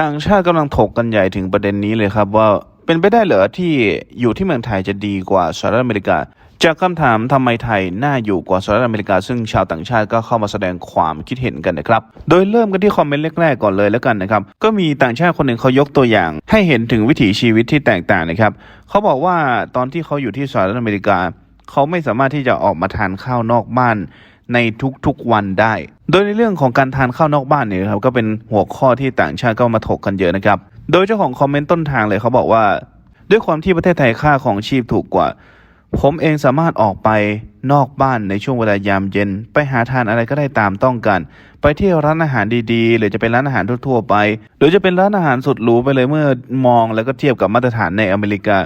ต่างชาติกำลังถกกันใหญ่ถึงประเด็นนี้เลยครับว่าเป็นไปได้เหรอที่อยู่ที่เมืองไทยจะดีกว่าสหรัฐอเมริกา จากคำถามทำไมไทยน่าอยู่กว่าสหรัฐอเมริกา ซึ่งชาวต่างชาติก็เข้ามาแสดงความคิดเห็นกันนะครับ โดยเริ่มกันที่คอมเมนต์แรกๆก่อนเลยแล้วกันนะครับ ก็มีต่างชาติคนหนึ่งเขายกตัวอย่าง ให้เห็นถึงวิถีชีวิตที่แตกต่างนะครับเขาบอกว่าตอนที่เขาอยู่ที่สหรัฐอเมริกา เขาไม่สามารถที่จะออกมาทานข้าวนอกบ้าน ในทุกๆวันได้ โดยในเรื่องของการทานข้าวนอกบ้านเนี่ยครับก็เป็นหัวข้อที่ต่างชาติก็มาถกกันเยอะนะครับ โดยเจ้าของคอมเมนต์ต้นทางเลยเขาบอกว่า ด้วยความที่ประเทศไทยค่าของชีพถูกกว่า ผมเองสามารถออกไปนอกบ้านในช่วงเวลายามเย็น ไปหาทานอะไรก็ได้ตามต้องการ ไปเที่ยวร้านอาหารดีๆ หรือจะเป็นร้านอาหารทั่วๆไป หรือจะเป็นร้านอาหารสุดหรูไปเลยเมื่อมองแล้วก็เทียบกับมาตรฐานในอเมริกา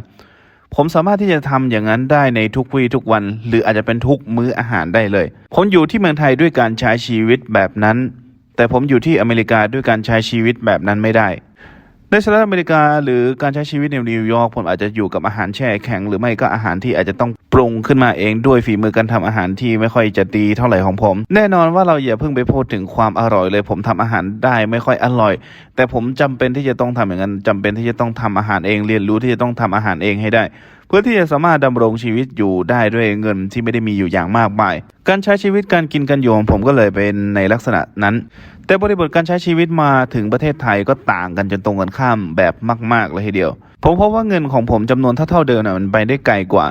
ผมสามารถที่จะทำอย่างนั้นได้ในทุกวี่ทุกวัน หรืออาจจะเป็นทุกมื้ออาหารได้เลย ผมอยู่ที่เมืองไทยด้วยการใช้ชีวิตแบบนั้น แต่ผมอยู่ที่อเมริกาด้วยการใช้ชีวิตแบบนั้นไม่ได้ ในสหรัฐอเมริกาหรือการใช้ชีวิตในนิวยอร์กผมอาจจะอยู่กับอาหารแช่แข็ง หรือไม่ก็อาหารที่อาจจะต้องปรุงขึ้นมาเองด้วยฝีมือการทำอาหารที่ไม่ค่อยจะดีเท่าไหร่ของผม แน่นอนว่าเราอย่าเพิ่งไปพูดถึงความอร่อยเลย ผมทำอาหารได้ไม่ค่อยอร่อย แต่ผมจำเป็นที่จะต้องทำอย่างนั้นจำเป็นที่จะต้องทำอาหารเองเรียนรู้ที่จะต้องทำอาหารเองให้ได้ เพื่อที่จะสามารถดำรงชีวิตอยู่ได้ด้วยเงินที่ไม่ได้มีอยู่อย่างมากมาย การใช้ชีวิตการกินกันอยู่ของผมก็เลยเป็นในลักษณะนั้น แต่บริบทการใช้ชีวิตมาถึงประเทศไทยก็ต่างกันจนตรงกันข้ามแบบมาก ๆ เลยทีเดียว ผมพบว่าเงินของผมจำนวนเท่าๆเดิมน่ะมันไปได้ไกลกว่า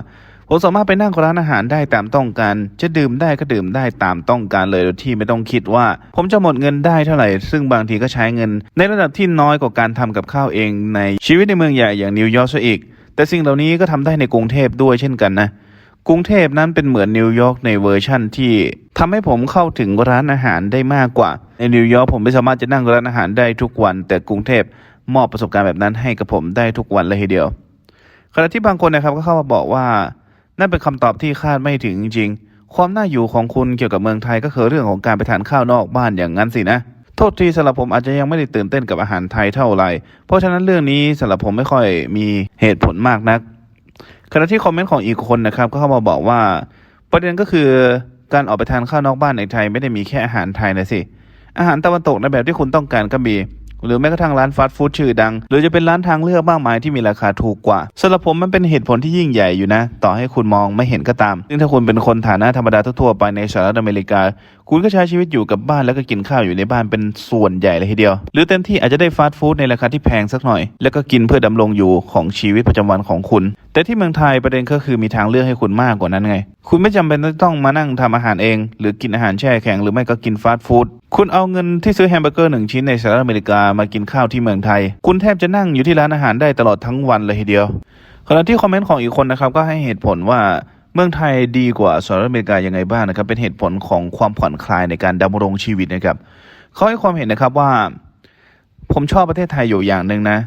ผมสามารถไปนั่งร้านอาหารได้ตามต้องการ จะดื่มได้ก็ดื่มได้ตามต้องการเลยโดยที่ไม่ต้องคิดว่า ผมจะหมดเงินได้เท่าไหร่ ซึ่งบางทีก็ใช้เงิน ในระดับที่น้อยกว่าการทำกับข้าวเองในชีวิตในเมืองใหญ่อย่างนิวยอร์กซะอีก แต่สิ่งเหล่านี้ก็ทำได้ในกรุงเทพด้วยเช่นกันนะ กรุงเทพนั้นเป็นเหมือนนิวยอร์กในเวอร์ชั่นที่ทำให้ผมเข้าถึงร้านอาหารได้มากกว่า ในนิวยอร์กผมไม่สามารถจะนั่งร้านอาหารได้ทุกวัน แต่กรุงเทพมอบประสบการณ์แบบนั้นให้กับผมได้ทุกวันเลยทีเดียว ขณะที่บางคนนะครับก็เข้ามาบอกว่า นั่นเป็นคำตอบที่คาดไม่ถึงจริง ความน่าอยู่ของคุณเกี่ยวกับเมืองไทยก็คือเรื่องของการไปทานข้าวนอกบ้านอย่างนั้นสินะ โทษทีสำหรับผมอาจจะยังไม่ได้ตื่นเต้นกับอาหารไทยเท่าไหร่ เพราะฉะนั้นเรื่องนี้สำหรับผมไม่ค่อยมีเหตุผลมากนัก ขณะที่คอมเมนต์ของอีกคนนะครับก็เข้ามาบอกว่า ประเด็นก็คือการออกไปทานข้าวนอกบ้านในไทยไม่ได้มีแค่อาหารไทยนะสิ อาหารตะวันตกในแบบที่คุณต้องการก็มี หรือแม้กระทั่งร้านฟาสต์ฟู้ดชื่อดัง หรือจะเป็นร้านทางเลือกมากมายที่มีราคาถูกกว่าสำหรับผมมันเป็นเหตุผลที่ยิ่งใหญ่อยู่นะ ต่อให้คุณมองไม่เห็นก็ตาม ซึ่งถ้าคุณเป็นคนฐานะธรรมดาทั่วไปในสหรัฐอเมริกา คุณก็ใช้ชีวิตอยู่กับบ้านแล้วก็กินข้าวอยู่ในบ้านเป็นส่วนใหญ่เลยทีเดียว หรือเต็มที่อาจจะได้ฟาสต์ฟู้ดในราคาที่แพงสักหน่อย แล้วก็กินเพื่อดำรงอยู่ของชีวิตประจำวันของคุณ แต่ที่เมืองไทยประเด็นก็คือมีทางเลือกให้คุณมากกว่านั้นไง คุณไม่จำเป็นต้องมานั่งทำอาหารเอง หรือกินอาหารแช่แข็งหรือไม่ก็กินฟาสต์ฟู้ดคุณเอาเงินที่ซื้อแฮมเบอร์เกอร์หนึ่งชิ้นในสหรัฐอเมริกามากินข้าวที่เมืองไทย คุณแทบจะนั่งอยู่ที่ร้านอาหารได้ตลอดทั้งวันเลยทีเดียวขณะที่คอมเมนต์ของอีกคนนะครับก็ให้เหตุผลว่า เมืองไทยดีกว่าสหรัฐอเมริกายังไงบ้างนะครับ เป็นเหตุผลของความผ่อนคลายในการดำรงชีวิตนะครับเขาให้ความเห็นนะครับว่า ผมชอบประเทศไทยอยู่อย่างหนึ่งนะ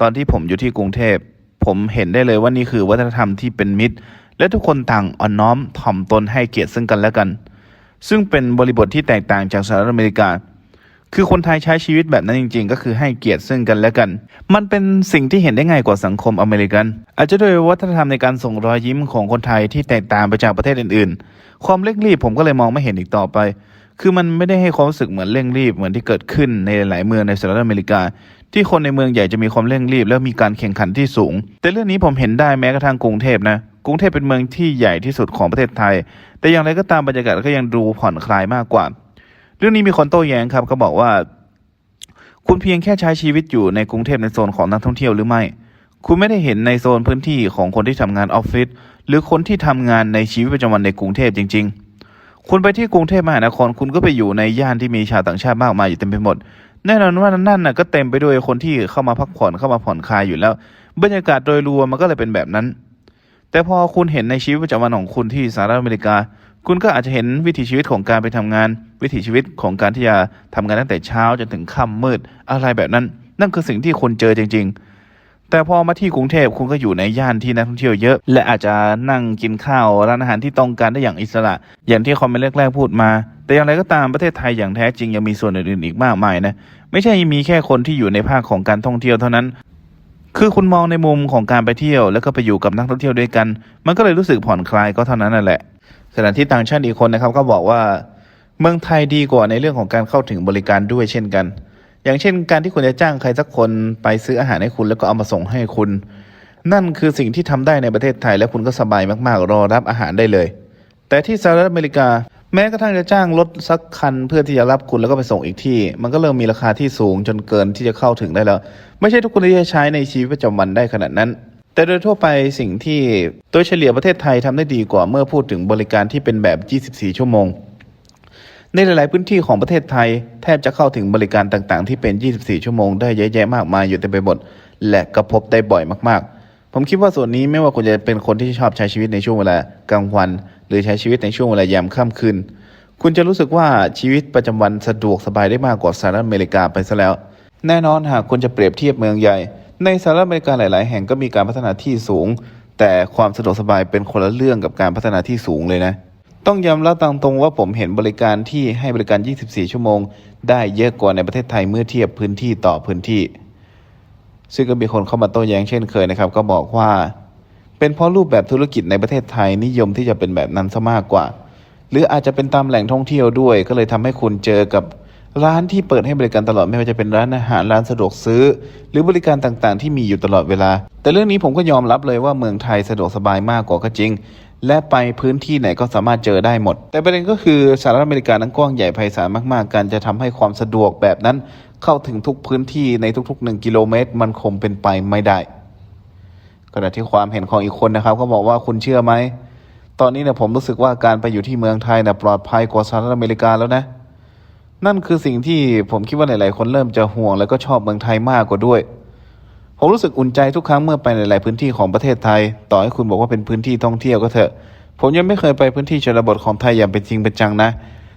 ตอนที่ผมอยู่ที่กรุงเทพ ผมเห็นได้เลยว่านี่คือวัฒนธรรมที่เป็นมิตร และทุกคนต่างอ่อนน้อมถ่อมตนให้เกียรติซึ่งกันและกัน ซึ่งเป็นบริบทที่แตกต่างจากสหรัฐอเมริกา คือคนไทยใช้ชีวิตแบบนั้นจริง ๆ ก็คือให้เกียรติซึ่งกันและกัน มันเป็นสิ่งที่เห็นได้ง่ายกว่าสังคมอเมริกัน อาจจะด้วยวัฒนธรรมในการส่งรอยยิ้มของคนไทยที่แตกต่างไปจากประเทศอื่นๆ ความเร่งรีบผมก็เลยมองไม่เห็นอีกต่อไป คือมันไม่ได้ให้ความรู้สึกเหมือนเร่งรีบเหมือนที่เกิดขึ้นในหลายเมืองในสหรัฐอเมริกา ที่คนในเมืองใหญ่จะมีความเร่งรีบ และมีการแข่งขันที่สูง แต่เรื่องนี้ผมเห็นได้แม้กระทั่งกรุงเทพนะกรุงเทพเป็นเมืองที่ใหญ่ที่สุดของประเทศไทย แต่อย่างไรก็ตามบรรยากาศก็ยังดูผ่อนคลายมากกว่า เรื่องนี้มีคนโต้แย้งครับเขาบอกว่า คุณเพียงแค่ใช้ชีวิตอยู่ในกรุงเทพในโซนของนักท่องเที่ยวหรือไม่ คุณไม่ได้เห็นในโซนพื้นที่ของคนที่ทำงานออฟฟิศหรือคนที่ทำงานในชีวิตประจำวันในกรุงเทพจริง ๆ คุณไปที่กรุงเทพมหานคร คุณก็ไปอยู่ในย่านที่มีชาวต่างชาติมากมายอยู่เต็มไปหมด แน่นอนว่านั่นน่ะก็เต็มไปด้วยคนที่เข้ามาพักผ่อนเข้ามาผ่อนคลายอยู่แล้ว บรรยากาศโดยรวมมันก็เลยเป็นแบบนั้นแต่พอคุณเห็นในชีวิตประจำวันของคุณที่สหรัฐอเมริกา คุณก็อาจจะเห็นวิถีชีวิตของการไปทำงาน วิถีชีวิตของการที่จะทำงานตั้งแต่เช้าจนถึงค่ำมืดอะไรแบบนั้น นั่นคือสิ่งที่คุณเจอจริง ๆ แต่พอมาที่กรุงเทพคุณก็อยู่ในย่านที่นักท่องเที่ยวเยอะ และอาจจะนั่งกินข้าวร้านอาหารที่ต้องการได้อย่างอิสระ อย่างที่คอมเมนต์แรกๆพูดมา แต่อย่างไรก็ตามประเทศไทยอย่างแท้จริงยังมีส่วนอื่นๆอีกมากมายนะไม่ใช่มีแค่คนที่อยู่ในภาคของการท่องเที่ยวเท่านั้นคือคุณมองในมุมของการไปเที่ยวแล้วก็ไปอยู่กับนักท่องเที่ยวด้วยกัน มันก็เลยรู้สึกผ่อนคลายก็เท่านั้นนั่นแหละ ขณะที่ต่างชาติอีกคนนะครับก็บอกว่าเมืองไทยดีกว่าในเรื่องของการเข้าถึงบริการด้วยเช่นกัน อย่างเช่น การที่คุณจะจ้างใครสักคนไปซื้ออาหารให้คุณแล้วก็เอามาส่งให้คุณ นั่นคือสิ่งที่ทำได้ในประเทศไทย และคุณก็สบายมากๆ รอรับอาหารได้เลย แต่ที่สหรัฐอเมริกาแม้กระทั่งจะจ้างรถสักคันเพื่อที่จะรับคุณแล้วก็ไปส่งอีกที่ มันก็เริ่มมีราคาที่สูงจนเกินที่จะเข้าถึงได้แล้ว ไม่ใช่ทุกคนที่จะใช้ในชีวิตประจำวันได้ขนาดนั้น แต่โดยทั่วไปสิ่งที่โดยเฉลี่ยประเทศไทยทำได้ดีกว่าเมื่อพูดถึงบริการที่เป็นแบบ 24 ชั่วโมง ในหลาย ๆ พื้นที่ของประเทศไทย แทบจะเข้าถึงบริการต่าง ๆ ที่เป็น 24 ชั่วโมงได้เยอะแยะมากมายอยู่เต็มไปหมดและก็พบได้บ่อยมาก ๆ ผมคิดว่าส่วนนี้ไม่ว่าคุณจะเป็นคนที่ชอบใช้ชีวิตในช่วงเวลากลางวัน หรือใช้ชีวิตในช่วงเวลายามค่ำคืนคุณจะรู้สึกว่าชีวิตประจำวันสะดวกสบายได้มากกว่าสหรัฐอเมริกาไปซะแล้ว แน่นอนหากคุณจะเปรียบเทียบเมืองใหญ่ ในสหรัฐอเมริกาหลาย ๆ แห่งก็มีการพัฒนาที่สูง แต่ความสะดวกสบายเป็นคนละเรื่องกับการพัฒนาที่สูงเลยนะ ต้องยอมรับตามตรงว่าผมเห็นบริการที่ให้บริการ 24 ชั่วโมง ได้เยอะกว่าในประเทศไทยเมื่อเทียบพื้นที่ต่อพื้นที่ ซึ่งก็มีคนเข้ามาโต้แย้งเช่นเคยนะครับ ก็บอกว่า เป็นเพราะรูปแบบธุรกิจในประเทศไทยนิยมที่จะเป็นแบบนั้นซะมากกว่า หรืออาจจะเป็นตามแหล่งท่องเที่ยวด้วย ก็เลยทำให้คุณเจอกับ ร้านที่เปิดให้บริการตลอดไม่ว่าจะเป็นร้านอาหารร้านสะดวกซื้อ หรือบริการต่างๆ ที่มีอยู่ตลอดเวลา แต่เรื่องนี้ผมก็ยอมรับเลยว่าเมืองไทยสะดวกสบายมากกว่าก็จริง และไปพื้นที่ไหนก็สามารถเจอได้หมด แต่ประเด็นก็คือสหรัฐอเมริกานั้นกว้างใหญ่ไพศาลมากๆ การจะทำให้ความสะดวกแบบนั้น เข้าถึงทุกพื้นที่ในทุกๆ 1 กิโลเมตร มันคงเป็นไปไม่ได้ขณะที่ความเห็นของอีกคนนะครับก็บอกว่าคุณเชื่อไหมตอนนี้เนี่ยผมรู้สึกว่าการไปอยู่ที่เมืองไทยเนี่ยปลอดภัยกว่าสหรัฐอเมริกาแล้วนะ นั่นคือสิ่งที่ผมคิดว่าหลาย ๆ คนเริ่มจะห่วงแล้วก็ชอบเมืองไทยมากกว่าด้วย ผมรู้สึกอุ่นใจทุกครั้งเมื่อไปในหลายพื้นที่ของประเทศไทย ต่อให้คุณบอกว่าเป็นพื้นที่ท่องเที่ยวก็เถอะ ผมยังไม่เคยไปพื้นที่ชนบทของไทยอย่างเป็นจริงเป็นจังนะ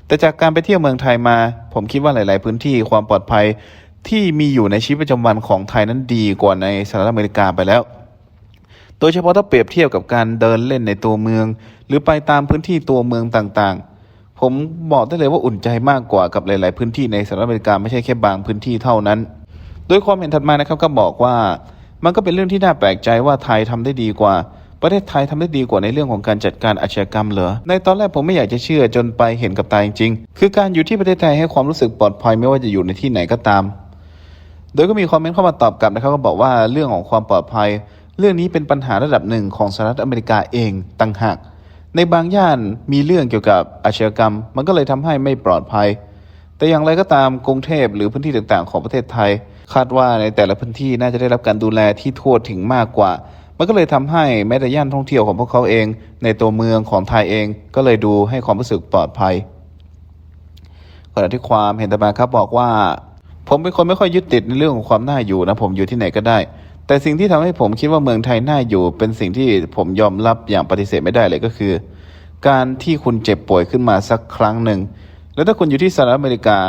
แต่จากการไปเที่ยวเมืองไทยมา ผมคิดว่าหลาย ๆ พื้นที่ความปลอดภัยที่มีอยู่ในชีวิตประจำวันของไทยนั้นดีกว่าในสหรัฐอเมริกาไปแล้ว โดยเฉพาะถ้าเปรียบเทียบกับการเดินเล่นในตัวเมือง หรือไปตามพื้นที่ตัวเมืองต่าง ๆ ผมบอกได้เลยว่าอุ่นใจมากกว่ากับหลาย ๆ พื้นที่ในสหรัฐอเมริกาไม่ใช่แค่บางพื้นที่เท่านั้น โดยความเห็นถัดมานะครับก็บอกว่ามันก็เป็นเรื่องที่น่าแปลกใจว่าไทยทำได้ดีกว่า ประเทศไทยทำได้ดีกว่าในเรื่องของการจัดการอาชญากรรมเหรอ ในตอนแรกผมไม่อยากจะเชื่อจนไปเห็นกับตาจริงๆ คือการอยู่ที่ประเทศไทยให้ความรู้สึกปลอดภัยไม่ว่าจะอยู่ในที่ไหนก็ตาม โดยก็มีคอมเมนต์เข้ามาตอบกลับนะครับก็บอกว่าเรื่องของความปลอดภัย เรื่องนี้เป็นปัญหาระดับหนึ่งของสหรัฐอเมริกาเองต่างหาก ในบางย่านมีเรื่องเกี่ยวกับอาชญากรรม มันก็เลยทำให้ไม่ปลอดภัย แต่อย่างไรก็ตามกรุงเทพหรือพื้นที่ต่างๆ ของประเทศไทย คาดว่าในแต่ละพื้นที่น่าจะได้รับการดูแลที่ทั่วถึงมากกว่า มันก็เลยทำให้แม้แต่ย่านท่องเที่ยวของพวกเขาเอง ในตัวเมืองของไทยเอง ก็เลยดูให้ความรู้สึกปลอดภัยขณะที่ความเห็นต่อมาครับบอกว่า ผมเป็นคนไม่ค่อยยึดติดในเรื่องของความน่าอยู่นะผมอยู่ที่ไหนก็ได้ แต่สิ่งที่ทำให้ผมคิดว่าเมืองไทยน่าอยู่ เป็นสิ่งที่ผมยอมรับอย่างปฏิเสธไม่ได้เลยก็คือ การที่คุณเจ็บป่วยขึ้นมาสักครั้งหนึ่งแล้วถ้าคุณอยู่ที่สหรัฐอเมริกา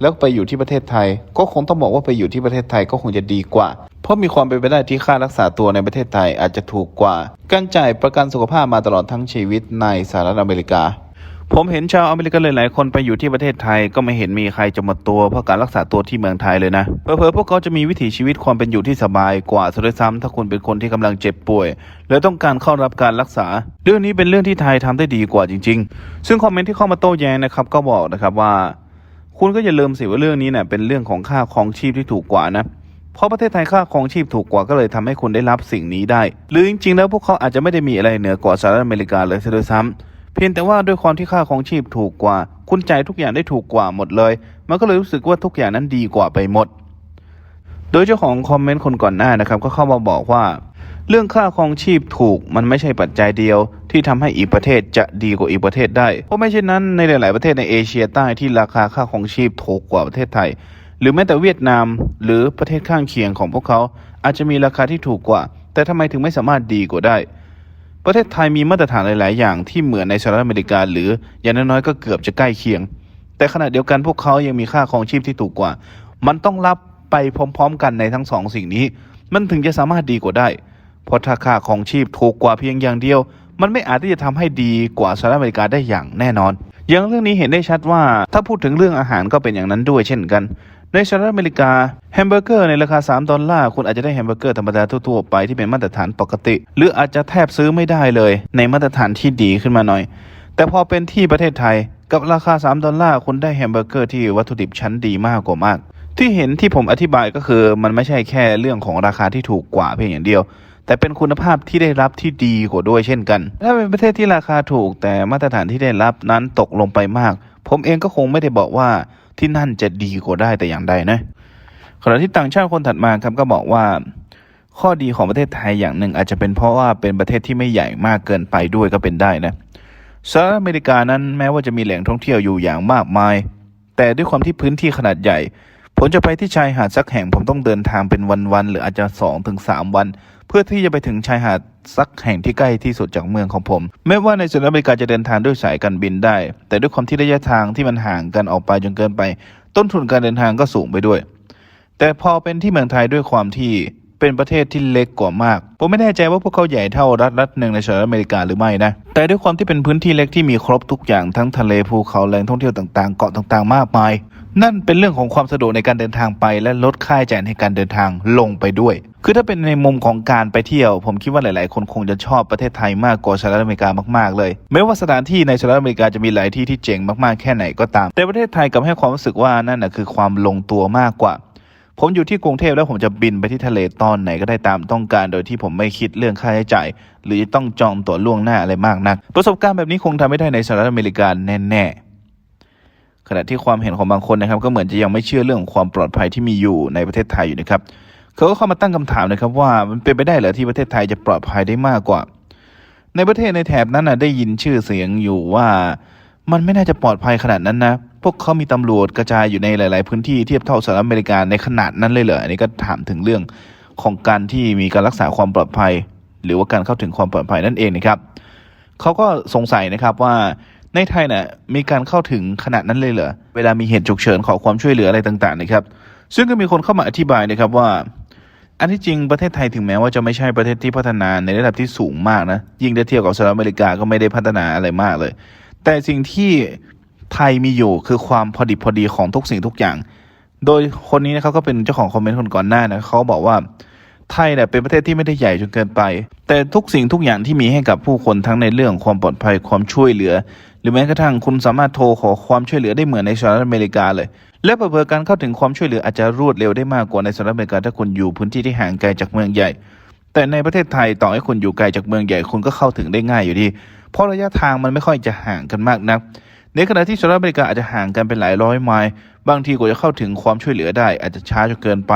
แล้วไปอยู่ที่ประเทศไทย ก็คงต้องบอกว่าไปอยู่ที่ประเทศไทยก็คงจะดีกว่า เพราะมีความเป็นไปได้ที่ค่ารักษาตัวในประเทศไทยอาจจะถูกกว่า การจ่ายประกันสุขภาพมาตลอดทั้งชีวิตในสหรัฐอเมริกา ผมเห็นชาวอเมริกันหลายๆ คนไปอยู่ที่ประเทศไทยก็ไม่เห็นมีใครจะหมดตัวเพราะการรักษาตัวที่เมืองไทยเลยนะเผลอๆพวกเขาจะมีวิถีชีวิตความเป็นอยู่ที่สบายกว่าซะด้วยซ้ำถ้าคุณเป็นคนที่กำลังเจ็บป่วยและต้องการเข้ารับการรักษา เรื่องนี้เป็นเรื่องที่ไทยทำได้ดีกว่าจริง ๆ ซึ่งคอมเมนต์ที่เข้ามาโต้แย้งนะครับก็บอกนะครับว่า คุณก็อย่าลืมสิว่าเรื่องนี้เนี่ยเป็นเรื่องของค่าครองชีพที่ถูกกว่านะเพราะประเทศไทยค่าครองชีพถูกกว่าก็เลยทำให้คุณได้รับสิ่งนี้ได้ หรือจริงๆ แล้วพวกเขาอาจจะไม่ได้มีอะไรเหนือกว่าสหรัฐอเมริกาเลยซะด้วยซ้ำ เพียงแต่ว่าด้วยความที่ค่าครองชีพถูกกว่า คุณจ่ายทุกอย่างได้ถูกกว่าหมดเลย มันก็เลยรู้สึกว่าทุกอย่างนั้นดีกว่าไปหมด โดยเจ้าของคอมเมนต์คนก่อนหน้านะครับ ก็เข้ามาบอกว่า เรื่องค่าครองชีพถูกมันไม่ใช่ปัจจัยเดียว ที่ทำให้อีกประเทศจะดีกว่าอีกประเทศได้ เพราะไม่เช่นนั้นในหลาย ๆประเทศในเอเชียใต้ที่ราคาค่าครองชีพถูกกว่าประเทศไทย หรือแม้แต่เวียดนาม หรือประเทศข้างเคียงของพวกเขา อาจจะมีราคาที่ถูกกว่า แต่ทำไมถึงไม่สามารถดีกว่าได้ ประเทศไทยมีมาตรฐานหลาย ๆ อย่างที่เหมือนในสหรัฐอเมริกา หรืออย่างน้อยๆก็เกือบจะใกล้เคียง แต่ขณะเดียวกันพวกเขายังมีค่าครองชีพที่ถูกกว่า มันต้องรับไปพร้อม ๆ กันในทั้งสองสิ่งนี้ มันถึงจะสามารถดีกว่าได้ เพราะถ้าค่าของชีพถูกกว่าเพียงอย่างเดียว มันไม่อาจที่จะทำให้ดีกว่าสหรัฐอเมริกาได้อย่างแน่นอน อย่างเรื่องนี้เห็นได้ชัดว่า ถ้าพูดถึงเรื่องอาหารก็เป็นอย่างนั้นด้วยเช่นกัน ในสหรัฐอเมริกาแฮมเบอร์เกอร์ในราคา 3 ดอลลาร์ คุณอาจจะได้แฮมเบอร์เกอร์ธรรมดาทั่วๆไปที่เป็นมาตรฐานปกติ หรืออาจจะแทบซื้อไม่ได้เลย ในมาตรฐานที่ดีขึ้นมาหน่อย แต่พอเป็นที่ประเทศไทย กับราคา 3 ดอลลาร์ คุณได้แฮมเบอร์เกอร์ที่วัตถุดิบชั้นดีมากกว่ามาก ที่เห็นที่ผมอธิบายก็คือ มันไม่ใช่แค่เรื่องของราคาที่ถูกกว่าเพียงอย่างเดียว แต่เป็นคุณภาพที่ได้รับที่ดีกว่าด้วยเช่นกัน ถ้าเป็นประเทศที่ราคาถูก แต่มาตรฐานที่ได้รับนั้นตกลงไปมาก ผมเองก็คงไม่ได้บอกว่า ที่นั่นจะดีกว่าได้แต่อย่างใดนะขณะที่ต่างชาติคนถัดมาครับก็บอกว่าข้อดีของประเทศไทยอย่างหนึ่งอาจจะเป็นเพราะว่าเป็นประเทศที่ไม่ใหญ่มากเกินไปด้วยก็เป็นได้นะสหรัฐอเมริกานั้นแม้ว่าจะมีแหล่งท่องเที่ยวอยู่อย่างมากมาย แต่ด้วยความที่พื้นที่ขนาดใหญ่ ผมจะไปที่ชายหาดสักแห่งผมต้องเดินทางเป็นวันๆหรืออาจจะ2อถึงสวัน พื่อที่จะไปถึงชายหาดสักแห่งที่ใกล้ที่สุดจากเมืองของผม แม้ว่าในสหรัฐอเมริกาจะเดินทางด้วยสายการบินได้ แต่ด้วยความที่ระยะทางที่มันห่างกันออกไปจนเกินไป ต้นทุนการเดินทางก็สูงไปด้วย แต่พอเป็นที่เมืองไทยด้วยความที่ เป็นประเทศที่เล็กกว่ามาก ผมไม่แน่ใจว่าพวกเขาใหญ่เท่ารัฐรัฐหนึ่งในสหรัฐอเมริกาหรือไม่นะ แต่ด้วยความที่เป็นพื้นที่เล็กที่มีครบทุกอย่างทั้งทะเลภูเขาแหล่งท่องเที่ยวต่างๆ เกาะต่างๆ มากมาย นั่นเป็นเรื่องของความสะดวกในการเดินทางไป และลดค่าใช้จ่ายในการเดินทางลงไปด้วย คือถ้าเป็นในมุมของการไปเที่ยว ผมคิดว่าหลาย ๆ คนคงจะชอบประเทศไทยมากกว่าสหรัฐอเมริกามาก ๆ เลยแม้ว่าสถานที่ในสหรัฐอเมริกาจะมีหลายที่ที่เจ๋งมาก ๆ แค่ไหนก็ตาม แต่ประเทศไทยกลับให้ความรู้สึกว่านั่นนะคือความลงตัวมากกว่า ผมอยู่ที่กรุงเทพแล้วผมจะบินไปที่ทะเลตอนไหนก็ได้ตามต้องการ โดยที่ผมไม่คิดเรื่องค่าใช้จ่าย หรือจะต้องจองตั๋วล่วงหน้าอะไรมากนัก ประสบการณ์แบบนี้คงทำไม่ได้ในสหรัฐอเมริกาแน่ๆขณะที่ความเห็นของบางคนนะครับ ก็เหมือนจะยังไม่เชื่อเรื่องความปลอดภัยที่มีอยู่ในประเทศไทยอยู่นะครับเขาก็เข้ามาตั้งคำถามนะครับว่ามันเป็นไปได้เหรอที่ประเทศไทยจะปลอดภัยได้มากกว่า ในประเทศในแถบนั้นนะได้ยินชื่อเสียงอยู่ว่า มันไม่น่าจะปลอดภัยขนาดนั้นนะ พวกเขามีตำรวจกระจายอยู่ในหลาย ๆ พื้นที่เทียบเท่าสหรัฐอเมริกาในขนาดนั้นเลยเหรออันนี้ก็ถามถึงเรื่องของการที่มีการรักษาความปลอดภัย หรือว่าการเข้าถึงความปลอดภัยนั่นเองนะครับเขาก็สงสัยนะครับว่าในไทยเนี่ยมีการเข้าถึงขนาดนั้นเลยเหรอเวลามีเหตุฉุกเฉินขอความช่วยเหลืออะไรต่างๆนะครับ ซึ่งก็มีคนเข้ามาอธิบายนะครับว่า อันที่จริงประเทศไทยถึงแม้ว่าจะไม่ใช่ประเทศที่พัฒนาในระดับที่สูงมากนะยิ่งถ้เทียบกับสหรัฐอเมริกาก็ไม่ได้พัฒนาอะไรมากเลย แต่สิ่งที่ไทยมีอยู่คือความพอดิบพอดีของทุกสิ่งทุกอย่าง โดยคนนี้นะครับก็เป็นเจ้าของคอมเมนต์คนก่อนหน้านะเขาบอกว่าไทยเนี่ยเป็นประเทศที่ไม่ได้ใหญ่จนเกินไป แต่ทุกสิ่งทุกอย่างที่มีให้กับผู้คนทั้งในเรื่องความปลอดภัยความช่วยเหลือ หรือแม้กระทั่งคุณสามารถโทรขอความช่วยเหลือได้เหมือนในสหรัฐอเมริกาเลย และเผลอการเข้าถึงความช่วยเหลืออาจจะรวดเร็วได้มากกว่าในสหรัฐอเมริกาถ้าคุณอยู่พื้นที่ที่ห่างไกลจากเมืองใหญ่ แต่ในประเทศไทยต่อให้คุณอยู่ไกลจากเมืองใหญ่คุณก็เข้าถึงได้ง่ายอยู่ดี เพราะระยะทางมันไม่ค่อยจะห่างกันมากนัก ในขณะที่สหรัฐอเมริกาอาจจะห่างกันเป็นหลายร้อยไมล์บางทีกว่าจะเข้าถึงความช่วยเหลือได้อาจจะช้าจนเกินไป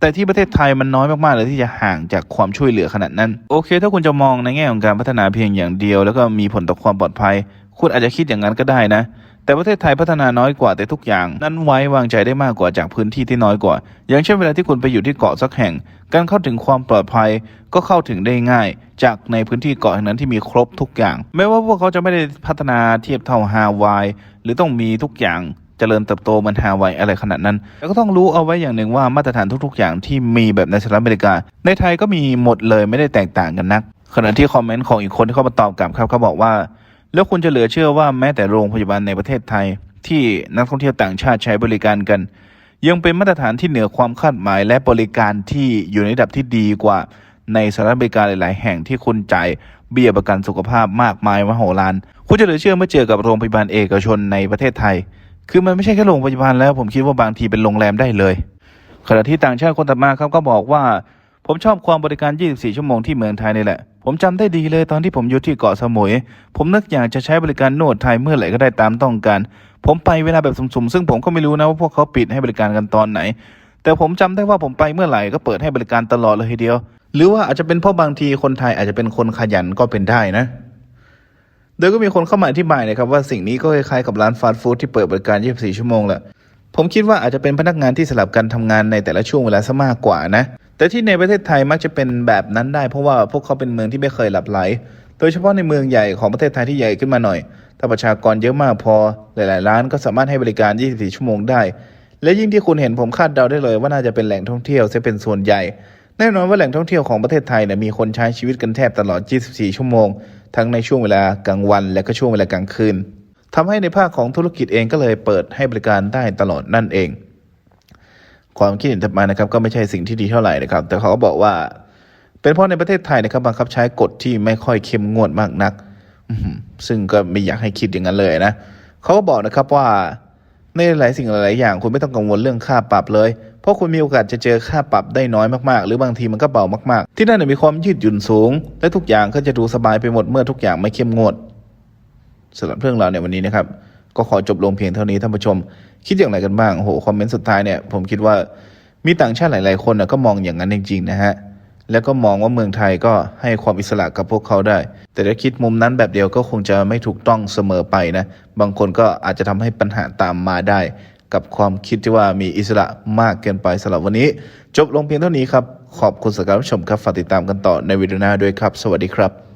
แต่ที่ประเทศไทยมันน้อยมากๆเลยที่จะห่างจากความช่วยเหลือขนาดนั้น โอเค ถ้าคุณจะมองในแง่ของการพัฒนาเพียงอย่างเดียว แล้วก็มีผลต่อความปลอดภัย คุณอาจจะคิดอย่างนั้นก็ได้นะ แต่ประเทศไทยพัฒนาน้อยกว่าแต่ทุกอย่าง นั้นไว้วางใจได้มากกว่าจากพื้นที่ที่น้อยกว่า อย่างเช่นเวลาที่คุณไปอยู่ที่เกาะสักแห่ง การเข้าถึงความปลอดภัยก็เข้าถึงได้ง่าย จากในพื้นที่เกาะแห่งนั้นที่มีครบทุกอย่าง แม้ว่าพวกเขาจะไม่ได้พัฒนาเทียบเท่าฮาวายหรือต้องมีทุกอย่างเจริญเติบโตเหมือนฮาวายอะไรขนาดนั้นแต่ก็ต้องรู้เอาไว้อย่างหนึ่งว่ามาตรฐานทุกๆ อย่างที่มีแบบในสหรัฐอเมริกา ในไทยก็มีหมดเลยไม่ได้แตกต่างกันนักขณะที่คอมเมนต์ของอีกคนที่เข้ามาตอบกลับครับเขาบอกว่า แล้วคุณจะเหลือเชื่อว่าแม้แต่โรงพยาบาลในประเทศไทย ที่นักท่องเที่ยวต่างชาติใช้บริการกัน ยังเป็นมาตรฐานที่เหนือความคาดหมาย และบริการที่อยู่ในระดับที่ดีกว่าในสหรัฐอเมริกาหลาย ๆ แห่งที่คุณจ่ายเบี้ยประกันสุขภาพมากมายมโหฬารคุณจะเหลือเชื่อเมื่อเจอกับโรงพยาบาลเอกชนในประเทศไทย คือมันไม่ใช่แค่โรงพยาบาลแล้ว ผมคิดว่าบางทีเป็นโรงแรมได้เลย ขณะที่ต่างชาติคนต่อมาครับก็บอกว่า ผมชอบความบริการ 24 ชั่วโมงที่เมืองไทยนี่แหละ ผมจำได้ดีเลยตอนที่ผมอยู่ที่เกาะสมุย ผมนึกอยากจะใช้บริการนวดไทยเมื่อไหร่ก็ได้ตามต้องการ ผมไปเวลาแบบสุ่มๆ ซึ่งผมก็ไม่รู้นะว่าพวกเขาปิดให้บริการกันตอนไหน แต่ผมจำได้ว่าผมไปเมื่อไหร่ก็เปิดให้บริการตลอดเลยทีเดียว หรือว่าอาจจะเป็นเพราะบางทีคนไทยอาจจะเป็นคนขยันก็เป็นได้นะ โดยก็มีคนเข้ามาอธิบายนะครับว่าสิ่งนี้ก็คล้ายๆกับร้านฟาสต์ฟู้ดที่เปิดบริการ 24 ชั่วโมงแหละ ผมคิดว่าอาจจะเป็นพนักงานที่สลับกันทำงานในแต่ละช่วงเวลาซะมากกว่านะ แต่ที่ในประเทศไทยมักจะเป็นแบบนั้นได้ เพราะว่าพวกเขาเป็นเมืองที่ไม่เคยหลับไหล โดยเฉพาะในเมืองใหญ่ของประเทศไทยที่ใหญ่ขึ้นมาหน่อย ถ้าประชากรเยอะมากพอ หลาย ๆ ร้านก็สามารถให้บริการ 24 ชั่วโมงได้ และยิ่งที่คุณเห็นผมคาดเดาได้เลยว่าน่าจะเป็นแหล่งท่องเที่ยวจะเป็นส่วนใหญ่ แน่นอนว่าแหล่งท่องเที่ยวของประเทศไทยเนี่ยมีคนใช้ชีวิตกันแทบตลอด 24 ชั่วโมง ทั้งในช่วงเวลากลางวัน และก็ช่วงเวลากลางคืนทำให้ในภาคของธุรกิจเองก็เลยเปิดให้บริการได้ตลอดนั่นเอง ความคิดเห็นถัดมานะครับ ก็ไม่ใช่สิ่งที่ดีเท่าไหร่นะครับ แต่เขาก็บอกว่า เป็นเพราะในประเทศไทยนะครับบังคับใช้กฎที่ไม่ค่อยเข้มงวดมากนักซึ่งก็ไม่อยากให้คิดอย่างนั้นเลยนะเขาก็บอกนะครับว่าในหลายสิ่งหลายอย่างคุณไม่ต้องกังวลเรื่องค่าปรับเลย เพราะคุณมีโอกาสจะเจอค่าปรับได้น้อยมากๆ หรือบางทีมันก็เบามากๆ ที่นั่นนะมีความยืดหยุ่นสูง และทุกอย่างก็จะดูสบายไปหมดเมื่อทุกอย่างไม่เข้มงวดสำหรับเรื่องราวในวันนี้นะครับ ก็ขอจบลงเพียงเท่านี้ท่านผู้ชม คิดอย่างไรกันบ้างโอ้โหคอมเมนต์สุดท้ายเนี่ยผมคิดว่ามีต่างชาติหลาย ๆ คนนะก็มองอย่างนั้นจริง ๆ นะฮะแล้วก็มองว่าเมืองไทยก็ให้ความอิสระกับพวกเขาได้ แต่ถ้าคิดมุมนั้นแบบเดียวก็คงจะไม่ถูกต้องเสมอไปนะ บางคนก็อาจจะทำให้ปัญหาตามมาได้ กับความคิดที่ว่ามีอิสระมากเกินไปสำหรับวันนี้ จบลงเพียงเท่านี้ครับ ขอบคุณสำหรับการรับชมครับ ฝากติดตามกันต่อในวิดีโอหน้าด้วยครับ สวัสดีครับ